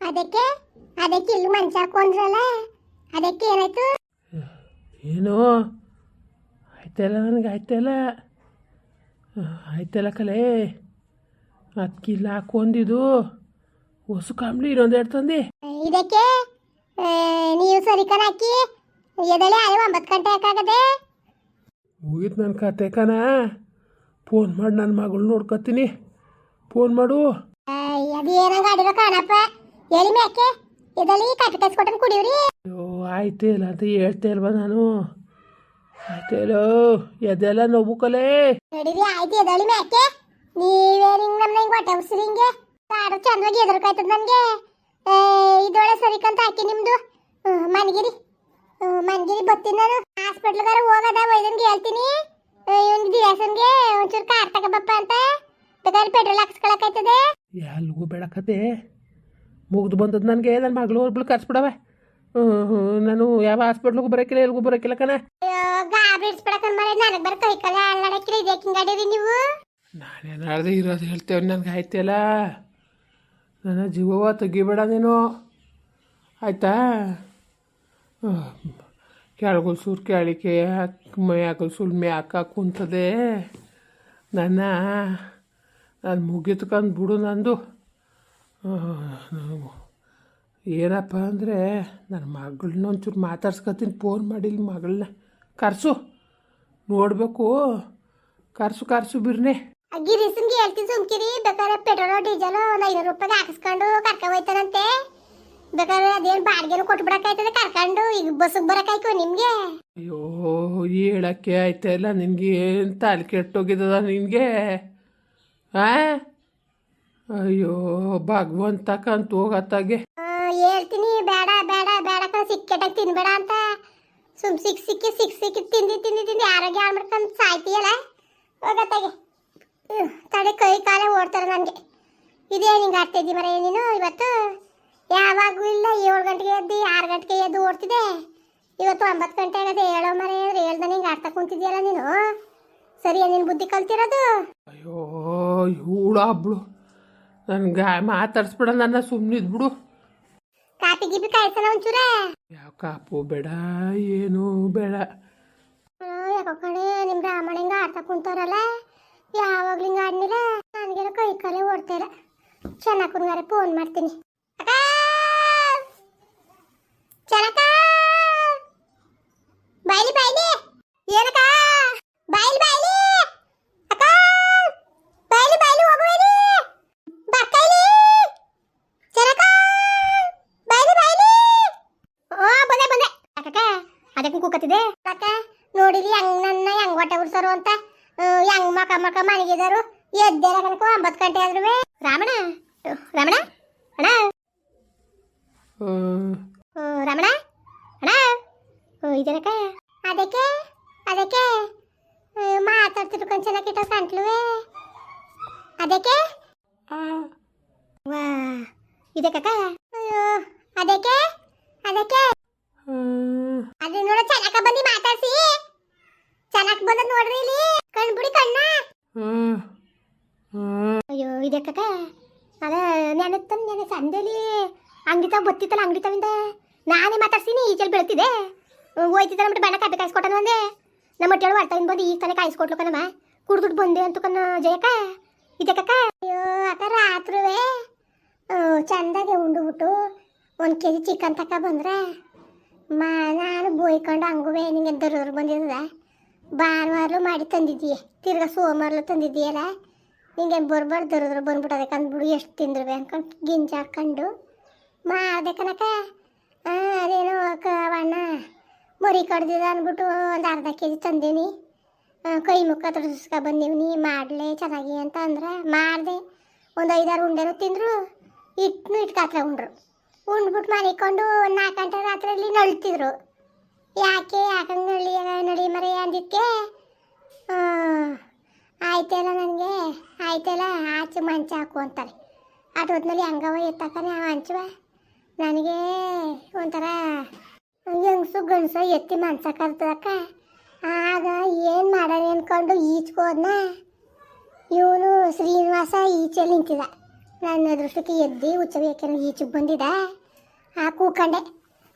ಅದಕ್ಕೆ ಅದಕ್ಕೆ ಇಲ್ಲಿ ಮಂಚ ಹಾಕೊಂಡ್ರಲ್ಲ ಅದಕ್ಕೆ ಏನಾಯ್ತು? ಏನು? ಆಯ್ತಲ್ಲ ನನಗೆ ಆಯ್ತಲ್ಲ. ಆಯ್ತಲ್ಲ ಕಲೆ. ಅದಕ್ಕಿಲ್ಲ ಹಾಕೊಂಡಿದ್ದು. ಹೊಸ ಕಾಂಬ್ಲಿ ಇನ್ನೊಂದು ಎರಡು ತಂದಿ. ಇದಕ್ಕೆ ನೀವು ಸರಿಕನ ಹಾಕಿ ಎದಳೆ ಆಯ್ ಒಂಬತ್ತು ಗಂಟೆ ಹಾಕಾಗದೆ? ಮುಗೀತು ನನ್ನ ಕತೆ ಕಣ. ಫೋನ್ ಮಾಡಿ ನನ್ನ ಮಗಳು ನೋಡ್ಕೊತೀನಿ ಫೋನ್ ಮಾಡು. ಅದು ಏನಂಗ ಆಡಿರೋ ಕಾಣಪ್ಪ? ಹೇಳಿ ಮ್ಯಾಕೆ ಇದರಲ್ಲಿ ಕಾಫಿ ಕಸ್ಕೊಟ್ಟನ್ ಕುಡಿಯೋರಿ. ಅಯ್ಯೋ ಆಯ್ತೇ ಇಲ್ಲ ಅಂತ ಹೇಳ್ತೇ ಇಲ್ವಾ ನಾನು? ಆಯ್ತೇ ಇಲ್ಲೋ ಎದೆಲ್ಲ ನೋವು ಕಲೆ? ನಡೀರಿ ಆಯ್ತು ಎದಳಿ ಮ್ಯಾಕೆ ನೀವೇ ಹಿಂಗ್ ನಮ್ನ ಹಿಂಗ್ ಹೊಟ್ಟೆ ಉಸಿರಿ ಹಿಂಗೆ? ಕಾಡು ಚಂದವಾಗಿ ಎದುರ್ಕಾಯ್ತದ ನನಗೆ. ಇದೊಳೆ ಸರಿಕಂತ ಹಾಕಿ ನಿಮ್ದು. ಮನಗಿರಿ. ಮನ್ಗಿರಿ ಬರ್ತೀನಿ ನಾನು. ಹಾಸ್ಪಿಟ್ಲ್ಗಾರ ಹೋಗದ ವೈದ್ಯನ್ಗೆ ಹೇಳ್ತೀನಿ. ಇವನ್ಗೆ ದಿಯಾಸನ್ಗೆ ಒಂಚೂರು ಕಾರ್ ತಗೋಬಪ್ಪ ಅಂತ. ಬೇಕಾದ್ರೆ ಪೆಟ್ರೋಲ್ ಹಾಕ್ಸ್ಕೊಳಕಾಯ್ತದೆ ಎಲ್ಗೂ ಬೆಳಕತೆ ಮುಗ್ದು ಬಂದದ್ದು ನನಗೆ ನನ್ನ ಮಗಳು ಒಬ್ಳು ಕರ್ಸ್ಬಿಡವೆ. ನಾನು ಯಾವ ಹಾಸ್ಪಿಟ್ಲಿಗೂ ಬರೋಕ್ಕಿಲ್ಲ ಎಲ್ಗೂ ಬರೋಕ್ಕಿಲ್ಲ ಕಣ. ನಾನೇನು ಆಡ್ದೆ ಇರೋದು ಹೇಳ್ತೇವೆ ನನಗೆ ಆಯ್ತಲ್ಲ ನನ್ನ ಜೀವವ ತೆಗಿಬೇಡ ನೀನು. ಆಯ್ತಾ? ಕೆಳಗೊಲ್ಸೂರು ಕೆಳಿಕೆ ಮೈ ಮೈಯಾಗಲ್ ಸುಲ್ ಮ್ಯಾಕ ಕುಂತದೆ. ನನ್ನ ನಾನು ಮುಗಿತ್ಕೊಂಡು ಬಿಡು ನಂದು. ಏನಪ್ಪ ಅಂದರೆ ನನ್ನ ಮಗಳನ್ನ ಒಂಚೂರು ಮಾತಾಡ್ಸ್ಕೊತೀನಿ ಫೋನ್ ಮಾಡಿ ಮಗಳನ್ನ. ಕರ್ಸು. ನೋಡಬೇಕು. ಕರ್ಸು ಕರ್ಸು ಬಿರ್ನೆ. ಗಿರೀಸನ್ಗೆ ಹೇಳ್ತೀನಿ ಸುಮ್ಕಿರಿ. ಬೇಕಾದ್ರೆ ಪೆಟ್ರೋಲ್ ಡೀಸೆಲ್ ಒಂದು ಐನೂರು ರೂಪಾಯಿ ಹಾಕಿಸ್ಕೊಂಡು ಕರ್ಕೊಂಡ್ ಹೋಯ್ತಾನಂತೆ. ಬೇಕಾದ್ರೆ ಅದೇನು ಬಾಡಿಗೆನು ಕೊಟ್ಬಿಡಕ್ಕಾಯ್ತದೆ ಕರ್ಕೊಂಡು. ಈಗ ಬಸ್ಸಿಗೆ ಬರಕಾಯ್ತು ನಿಮಗೆ. ಅಯ್ಯೋ ಹೇಳಕ್ಕೆ ಆಯ್ತಾ ಇಲ್ಲ. ನಿನಗೆ ಏನು ತಲೆ ಕೆಟ್ಟೋಗಿದ್ದದ ನಿನಗೆ? ಆ? ಅಯ್ಯೋ ಭಗವಂತ ಕಂತು ಹೋಗತ್ತಾಗೆ. ಹೇಳ್ತೀನಿ ಬೇಡ ಬೇಡ ಬೇಡ ಕಣ ಸಿಕ್ಕೆಟಾಗಿ ತಿನ್ಬೇಡ ಅಂತ. ಸುಮ್ ಸಿಕ್ ಸಿಕ್ಕಿ ಸಿಕ್ ಸಿಕ್ಕಿ ತಿಂದು ತಿಂದು ತಿಂದು ಆರೋಗ್ಯ ಆಡ್ಬಿಡ್ಕೊಂಡು ಸಾಯ್ತೀಯಲ್ಲ? ಹೋಗತ್ತಾಗೆ. ತಡೆ ಕೈ ಕಾಲ ಓಡ್ತಾರೆ ನನಗೆ. ಇದೇ ನಿಂಗೆ ಆಡ್ತಾ ಇದ್ದಿ ಮರ ನೀನು ಇವತ್ತು? ಯಾವಾಗೂ ಇಲ್ಲ ಏಳು ಗಂಟೆಗೆ ಎದ್ದು ಆರು ಗಂಟೆಗೆ ಎದ್ದು ಓಡ್ತಿದ್ದೆ. ಇವತ್ತು ಒಂಬತ್ತು ಗಂಟೆ ಆಗದೆ ಹೇಳೋ ಮರ ಏನಾದ್ರೆ ಹೇಳ್ದ ನಿಂಗೆ ಆಡ್ತಾ ಕುಂತಿದ್ಯಲ್ಲ ನೀನು? ಸರಿಯಾ ನಿನ್ನ ಬುದ್ಧಿ ಕಲ್ತಿರೋದು? ಅಯ್ಯೋ ಇವಳು ಹಬ್ಳು. ನನ್ಗೆ ಮಾತಾಡ್ಸ್ಬಿಡ ನನ್ನ ಸುಮ್ಮನಿದ್ಬಿಡು ಕಾಪಿ ಗಿಪಿ ಕಾಯ್ಸನ ಒಂಚೂರ? ಯಾವ ಕಾಪು ಬೇಡ ಏನು ಬೇಡ. ಯಾಕೋ ಕಣೆ ನಿಮ್ ಬ್ರಾಹ್ಮಣ ಹಿಂಗ ಆಡ್ತಾ ಕುಂತಾರಲ್ಲ ಯಾವಾಗ್ಲಿಂಗ ಆಡ್ನಿಲ್ಲ ನನಗೇನೋ ಕೈ ಕಾಲೇ ಓಡ್ತಾ ಚೆನ್ನಾಗಿ ಫೋನ್ ಮಾಡ್ತೀನಿ. ಅದಕ್ಕೆ ಕೂಕತ್ತಿದೆ? ಅಕ್ಕ ನೋಡಿರಿ ಹೆಂಗ್ ನನ್ನ ಹೆಂಗ್ ಹೊಟ್ಟೆ ಉಡ್ಸರು ಅಂತ. ಯಂಗ್ ಹೆಂಗ್ ಮಕ ಮಕ ಮನೆಗಿದಾರು ಎದ್ದೇರ ಕನಕ ಒಂಬತ್ತು ಗಂಟೆ ಆದ್ರೂ ರಾಮಣ ರಮಣ? ಅಣ್ಣ? ರಮಣ? ಅಣ್ಣ? ಇದನಕ್ಕ? ಅದಕ್ಕೆ? ಅದಕ್ಕೆ? ಮಾತಾಡ್ತಿರ್ಕೊಂಡು ಚೆನ್ನಾಗಿಟ್ಟ ಸಂಟ್ಲುವೆ ಅದಕ್ಕೆ? ಆ, ವಾ ಇದಕ್ಕಕ್ಕ? ಅಯ್ಯೋ ಅದಕ್ಕೆ? ಅದಕ್ಕೆ ಹ್ಮ್. ಅದು ನೋಡ ಚೆನ್ನಾಗ ಬಂದು ಮಾತಾಡ್ಸಿ. ಚೆನ್ನಾಗ್ ಬಂದ ನೋಡ್ರಿ ಇಲ್ಲಿ. ಕಣ್ಬಿಡಿ ಕಣ್ಣ. ಬುಡಿ ಹ್ಮ್. ಅಯ್ಯೋ ಇದಕ್ಕಕ್ಕ ಅದ ನೆನತ್ತ ನೆನೆ ಸಂದೇಲಿ ಅಂಗಡಿ ತಾವ್ ಬತ್ತಿತ್ತಲ್ಲ ಅಂಗಡಿ ತಾವಿಂದ ನಾನೇ ಮಾತಾಡ್ಸಿನಿ ಈಚೆಲ್ ಬೆಳ್ತಿದೆ. ಹೋಯ್ತಿದ್ದ ನಮ್ಮ ಬಣ್ಣ ಕಾಪಿ ಕಾಯಿಸ್ಕೊಟ್ಟನು ಅಂದೆ ನಮ್ಮ ಹೊಟ್ಟೆಳು ಹೊರ್ತಾವಿಂದ ಬಂದು ಈಗ ತಾನೇ ಕಾಯಿಸ್ಕೊಟ್ಲು ಕಣಮ್ಮ ಕುಡ್ದುಟ್ಟು ಬಂದೆ ಅಂತ ಕಣ ಜಯಕ್ಕ. ಇದಕ್ಕಕ್ಕ ಅಯ್ಯೋ ಅಕ್ಕ ರಾತ್ರುವೆ. ಚಂದಾಗೆ ಉಂಡುಬಿಟ್ಟು ಒಂದು ಕೆ ಜಿ ಚಿಕನ್ ತಕ ಬಂದ್ರೆ. ಮಾ ನಾನು ಬೋಯ್ಕೊಂಡು ಹಂಗುವೆ ನಿಂಗೆ ದರೂರು ಬಂದಿದ್ದದ. ಭಾನುವಾರಲು ಮಾಡಿ ತಂದಿದ್ದೀಯ ತಿರ್ಗಾ ಸೋಮವಾರಲು ತಂದಿದ್ದೀಯಲ್ಲ? ನಿಂಗೆ ಬರ್ಬಾರ್ದು ದರದ್ರು ಬಂದ್ಬಿಟ್ಟು ಅದಕ್ಕೆ ಅಂದ್ಬಿಡು ಎಷ್ಟು ತಿಂದ್ರುವೆ ಅನ್ಕೊಂಡು ಗಿಂಜ ಹಾಕೊಂಡು. ಮಾಡಿದೆ ಕನಕ ಅದೇನೋ ಕವಣ್ಣ ಮರಿ ಕಡ್ದಿದ ಅಂದ್ಬಿಟ್ಟು ಒಂದು ಅರ್ಧ ಕೆ ಜಿ ತಂದೀನಿ ಕೈ ಮುಖ ತೊಡಸ್ಕ ಬಂದೀವಿ ಮಾಡಲೆ ಚೆನ್ನಾಗಿ ಅಂತ ಅಂದ್ರೆ ಮಾಡಿದೆ. ಒಂದು ಐದಾರು ಉಂಡೆನೂ ತಿಂದರು ಇಟ್ನು ಇಟ್ಕಾತ್ರ ಉಂಡ್ರು. ಉಂಡ್ಬಿಟ್ಟು ಮಲಿಕೊಂಡು ಒಂದು ನಾಲ್ಕು ಗಂಟೆ ರಾತ್ರಿಯಲ್ಲಿ ನಳ್ತಿದ್ರು. ಯಾಕೆ ಯಾಕಂಗೆ ನಳಿ ನಳಿ ಮರಿ ಅಂದಿದ್ದಕ್ಕೆ ಆಯ್ತಲ್ಲ ನನಗೆ ಆಯ್ತಲ್ಲ, ಆಚೆ ಮಂಚ ಹಾಕು ಅಂತಾರೆ. ಅದು ಹೊತ್ನಲ್ಲಿ ಹಂಗವ ಎತ್ತಕ್ಕನೆ ಮಂಚವ ನನಗೆ ಒಂಥರ ಹೆಂಗಸು ಗಂಡಸು ಎತ್ತಿ ಮಂಚ ಕರ್ತದಕ್ಕ ಆಗ ಏನು ಮಾಡೋಣ ಅನ್ಕೊಂಡು ಈಚ್ಕೋದ್ನ ಇವನು ಶ್ರೀನಿವಾಸ ಈಚೆ ನಿಂತಿದ. ನನ್ನ ಅದೃಷ್ಟಕ್ಕೆ ಎದ್ದಿ ಉಚ್ಚವಿ ಯಾಕೆನೋ ಈಚೆಗೆ ಬಂದಿದ್ದ ಆ ಕೂಕಂಡೆ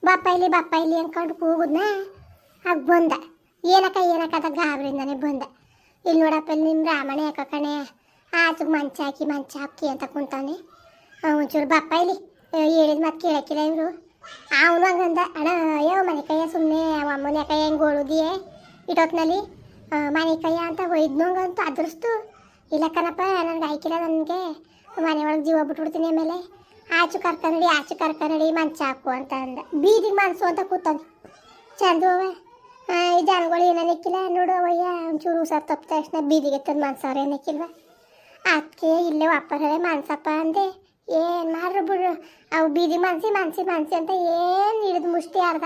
ಬಾಪ ಇಲ್ಲಿ ಬಾಪ ಇಲ್ಲಿ ಅನ್ಕೊಂಡು ಕೂಗುದ್ನ. ಆಗ ಬಂದ. ಏನಕ್ಕ ಏನಕ್ಕ ಅದ ಗಾಬರಿಂದಾನೆ ಬಂದ. ಇಲ್ಲಿ ನೋಡಪ್ಪ ನಿಮ್ಮ ರಾಮಣ್ಣ ಯಾಕ ಕಣೆ. ಆಚು ಮಂಚ ಹಾಕಿ ಮಂಚ ಹಾಕಿ ಅಂತ ಕುಂತಾನೆ. ಒಂಚೂರು ಬಾಪ ಇಲ್ಲಿ ಹೇಳಿದ ಮತ್ತೆ ಕೇಳಕ್ಕಿಲ್ಲ ಇವರು. ಅವನು ಹಂಗಂದ, ಅಣ್ಣ, ಅಯ್ಯೋ, ಮನೆ ಕೈಯ ಸುಮ್ಮನೆ ಅಮ್ಮನ ಕೈಯ ಹೆಂಗೆ ಓಡುದಿಯೇ? ಇಟ್ಟೊತ್ನಲ್ಲಿ ಮನೆ ಕೈಯ ಅಂತ ಒಯ್ದ್ನಂಗಂತ ಅದೃಷ್ಟು. ಇಲ್ಲ ಕಣಪ್ಪ ನನಗೆ ಆಯ್ಕಿಲ್ಲ ನನಗೆ. ಮನೆ ಒಳಗೆ ಜೀವ ಬಿಟ್ಬಿಡ್ತೀನಿ ಆಮೇಲೆ. ಆಚು ಕರ್ಕೊಂಡಿ ಆಚು ಕರ್ಕೊಂಡಿ ಮಂಚ ಹಾಕು ಅಂತ ಅಂದ. ಬೀದಿಗೆ ಮನ್ಸು ಅಂತ ಕೂತಾನೆ ಚಂದ ಈ ಜನಗಳು ಏನೇನಿಕ್ಕಿಲ್ಲ ನೋಡು ಅವಯ್ಯ ಒಂಚೂರು ಹುಷಾರು ತಪ್ಪ ತಕ್ಷಣ ಬೀದಿಗೆ ತಂದು ಮನ್ಸವ್ರು ಏನಕ್ಕಿಲ್ವ ಅದಕ್ಕೆ ಇಲ್ಲೇ ವಾಪಸ್ ಹೇಳಿ ಮನ್ಸಪ್ಪ ಅಂದೆ. ಏನು ಮಾಡ್ರು ಬಿಡು. ಅವು ಬೀದಿ ಮನ್ಸಿ ಮನ್ಸಿ ಮನ್ಸಿ ಅಂತ ಏನು ಹಿಡಿದು ಮುಷ್ಟಿ ಅರ್ಧ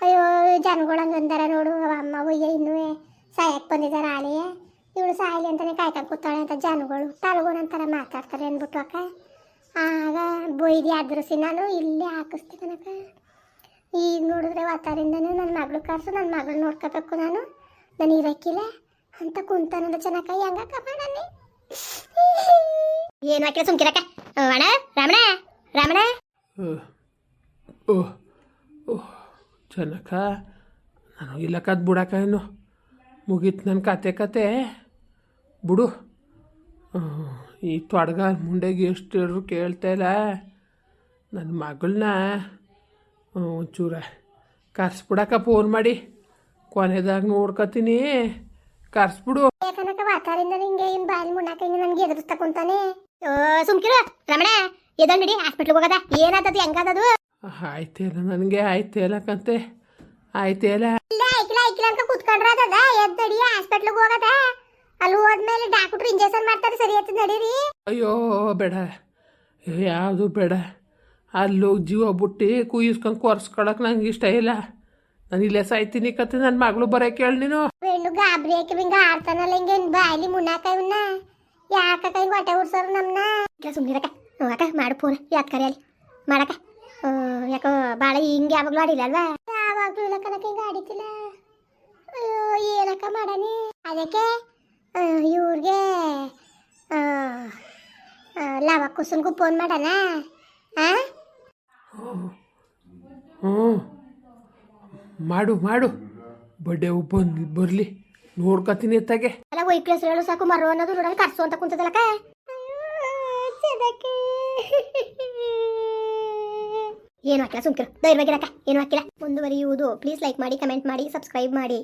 ಅಯ್ಯೋ, ಜನಗಳು ಹಂಗಂದಾರ ನೋಡು ಅಮ್ಮ, ಒಯ್ಯ, ಇನ್ನೂ ಸಾಯಕ್ಕೆ ಬಂದಿದ್ದಾರೆ ಆಳೆಯ. ಇವಳು ಸಾಯಲಿ ಅಂತಾನೆ ಕಾಯ್ಕೊಂಡು ಕೂತಾಳೆ ಅಂತ ಜನಗಳು. ತಲಗೋನಂತರ ಮಾತಾಡ್ತಾರೆ ಅಂದ್ಬಿಟ್ಟು ಅಕ್ಕ. ಆಗ ಬೊಯ್ದು ಸಿ ನಾನು ಇಲ್ಲೇ ಹಾಕಿಸ್ತೀನಿ ಅಕ್ಕ ಈಗ ನೋಡಿದ್ರೆ ವಾತಾರಿಂದನೂ ನನ್ನ ಮಗಳು ಕರೆಸು ನನ್ನ ಮಗಳು ನೋಡ್ಕೋಬೇಕು ನಾನು. ನಾನು ಇರಕ್ಕಿಲ್ಲ ಅಂತ ಕುಂತಾನಂದ ಚೆನ್ನಕ ಹೆಂಗ ಮಾಡನೆ ಏನು ಹಾಕಿಲ್ಲ ಸುಮ್ಕಿರಕ್ಕ? ಅಣ್ಣ ರಾಮಣ ರಾಮಣ ಓಹ್ ಓಹ್ ಚೆನ್ನಕ್ಕ ನಾನು ಇಲ್ಲಕ್ಕದ್ ಬಿಡಕ್ಕ ಏನು ಮುಗೀತು ನನ್ನ ಕತೆ ಕತೆ. ಬಿಡು. ಈ ತೊಡಗ ಮುಂಡೆಗೆ ಎಷ್ಟು ಹೇಳಿದ್ರು ಕೇಳ್ತಾ ಇಲ್ಲ. ನನ್ನ ಮಗಳನ್ನ ಒಂಚೂರ ಕರ್ಸ್ಬಿಡಕ್ಕ ಫೋನ್ ಮಾಡಿ. ಕೊನೆದಾಗ ನೋಡ್ಕೊತೀನಿ. ಕರ್ಸ್ಬಿಡು. ವಾತಾರಿಂದ ಹಿಂಗೆ ಇನ್ ಬಾಯಿ ಮುನ್ನಾಕ ಹಿಂಗೆ ನನಗೆ ಎದುರಿಸ್ತಾ ತಕೊಂತಾನೆ ಓ ಸುಮ್ಕಿರು. ರಮಣ ಎದನ್ ಬಿಡಿ ಹಾಸ್ಪಿಟ್ಲಿಗೆ ಹೋಗದ. ಏನಾದದು ಹೆಂಗಾದದು ಆಯ್ತೇಲ ನನಗೆ ಆಯ್ತೇಲ ಕಂತೆ. ಆಯ್ತೇಲ ಇಲ್ಲ ಐಕಿಲ್ಲ ಐಕಿಲ್ಲ ಅಂತ ಕುತ್ಕೊಂಡ್ರ ಅದದ ಎದ್ದಡಿ ಹಾಸ್ಪಿಟ್ಲಿಗೆ ಹೋಗದ. ಅಲ್ಲಿ ಹೋದ್ಮೇಲೆ ಡಾಕ್ಟ್ರು ಇಂಜೆಕ್ಷನ್ ಮಾಡ್ತಾರೆ ಸರಿ ಆಯ್ತದ ನಡೀರಿ. ಅಯ್ಯೋ ಬೇಡ. ಯಾವುದು ಬೇಡ. ಅಲ್ಲಿ ಹೋಗಿ ಜೀವ ಬಿಟ್ಟು ಕುಯ್ಯಿಸ್ಕೊಂಡು ಕೊರ್ಸ್ಕೊಳಕ್ ನಂಗೆ ಇಷ್ಟ ಇಲ್ಲ. ನಾನು ಇಲ್ಲೇ ಸಾಯ್ತೀನಿ ಕತೆ ನನ್ನ ಮಗಳು ಬರೋ ಹೇಳಿ ನೀನು. ಹೆಣ್ಣು ಗಾಬರಿ ಹಾಕಿ ಹಿಂಗ ಆಡ್ತಾನಲ್ಲ ಹಿಂಗೆ ಬಾಯಲ್ಲಿ ಮುನ್ನಾಕ ಇವನ್ನ ಯಾಕಕ್ಕ ಕೈ ಹೊಟ್ಟೆ ಉರ್ಸೋರು ನಮ್ಮನ್ನ ಈಗ ಸುಮ್ಮನಿರಕ್ಕ ಅಕ್ಕ. ಮಾಡು ಫೋನ್ ಯಾಕೆ ಕರೆ ಅಲ್ಲಿ? ಮಾಡಕ್ಕ ಹ್ಮ್, ಯಾಕೋ ಭಾಳ ಹಿಂಗೆ ಯಾವಾಗಲೂ ಆಡಿಲ್ಲ ಅಲ್ವಾ? ಯಾವಾಗಲೂ ಇಲ್ಲ ಕನಕ ಹಿಂಗೆ ಆಡಿತಿಲ್ಲ. ಅಯ್ಯೋ ಏನಕ್ಕ ಮಾಡನಿ ಅದಕ್ಕೆ ಇವ್ರಿಗೆ ಲಾವ ಕುಸುನ್ಗೂ ಫೋನ್ ಮಾಡೋಣ ಹಾಂ ಹ್ಞೂ ಮಾಡು ಮಾಡು. ಬಡ್ಡೆ ಬಂದು ಬರಲಿ. ನೋಡ್ಕೊತೀನಿ ಎತ್ತಾಗೆ ಅಲ್ಲ ವೈಕ್ಲೆಸ್ ಪ್ಲೇಸ್ ಹೇಳು ಸಾಕು ಮರು ಅನ್ನೋದು ನೋಡಲ್ಲ ಕರ್ಸು ಅಂತ ಕುಂತದಲ್ಲಕ್ಕ? ಏನು ಹಾಕಿಲ್ಲ ಸುಮ್ಕಿರು. ಧೈರ್ಯವಾಗಿರಕ್ಕ ಏನು ಹಾಕಿಲ್ಲ. ಮುಂದುವರಿಯುವುದು. ಪ್ಲೀಸ್ ಲೈಕ್ ಮಾಡಿ ಕಮೆಂಟ್ ಮಾಡಿ ಸಬ್ಸ್ಕ್ರೈಬ್ ಮಾಡಿ.